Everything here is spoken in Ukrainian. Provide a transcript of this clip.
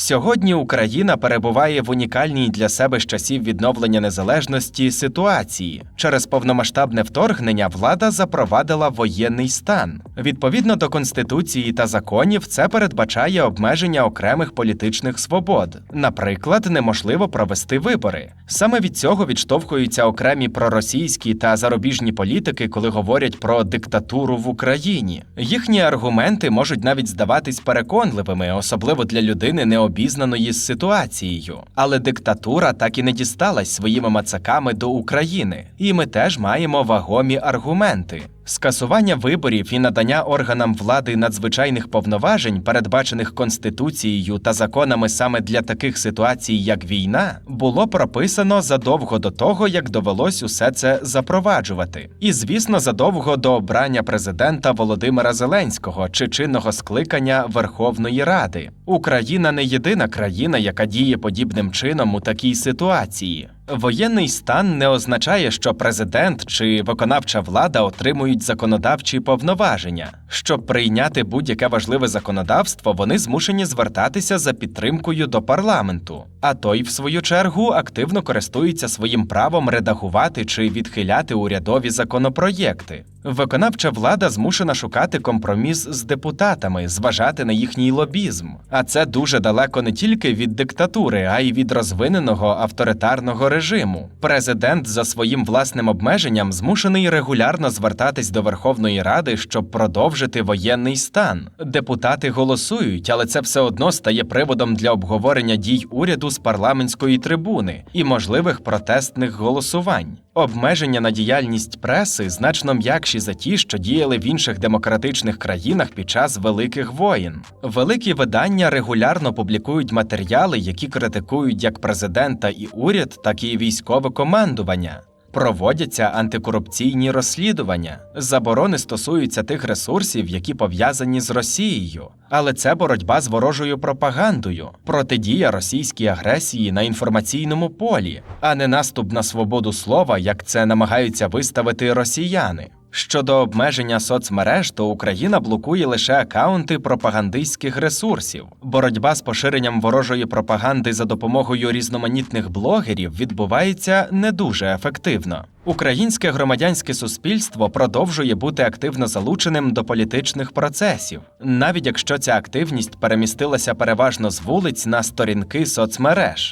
Сьогодні Україна перебуває в унікальній для себе з часів відновлення незалежності ситуації. Через повномасштабне вторгнення влада запровадила воєнний стан. Відповідно до конституції та законів, це передбачає обмеження окремих політичних свобод. Наприклад, неможливо провести вибори. Саме від цього відштовхуються окремі проросійські та зарубіжні політики, коли говорять про диктатуру в Україні. Їхні аргументи можуть навіть здаватись переконливими, особливо для людини необізнаної з ситуацією. Але диктатура так і не дісталась своїми мацаками до України, і ми теж маємо вагомі аргументи. Скасування виборів і надання органам влади надзвичайних повноважень, передбачених конституцією та законами саме для таких ситуацій, як війна, було прописано задовго до того, як довелось усе це запроваджувати. І звісно, задовго до обрання президента Володимира Зеленського чи чинного скликання Верховної Ради. Україна не єдина країна, яка діє подібним чином у такій ситуації. Воєнний стан не означає, що президент чи виконавча влада отримують законодавчі повноваження. Щоб прийняти будь-яке важливе законодавство, вони змушені звертатися за підтримкою до парламенту. А той, в свою чергу, активно користується своїм правом редагувати чи відхиляти урядові законопроєкти. Виконавча влада змушена шукати компроміс з депутатами, зважати на їхній лобізм. А це дуже далеко не тільки від диктатури, а й від розвиненого авторитарного режиму. Президент за своїм власним обмеженням змушений регулярно звертатись до Верховної Ради, щоб продовжити воєнний стан. Депутати голосують, але це все одно стає приводом для обговорення дій уряду з парламентської трибуни і можливих протестних голосувань. Обмеження на діяльність преси значно м'якші за ті, що діяли в інших демократичних країнах під час великих воєн. Великі видання регулярно публікують матеріали, які критикують як президента і уряд, так і військове командування. Проводяться антикорупційні розслідування. Заборони стосуються тих ресурсів, які пов'язані з Росією. Але це боротьба з ворожою пропагандою, протидія російській агресії на інформаційному полі, а не наступ на свободу слова, як це намагаються виставити росіяни. Щодо обмеження соцмереж, то Україна блокує лише акаунти пропагандистських ресурсів. Боротьба з поширенням ворожої пропаганди за допомогою різноманітних блогерів відбувається не дуже ефективно. Українське громадянське суспільство продовжує бути активно залученим до політичних процесів, навіть якщо ця активність перемістилася переважно з вулиць на сторінки соцмереж.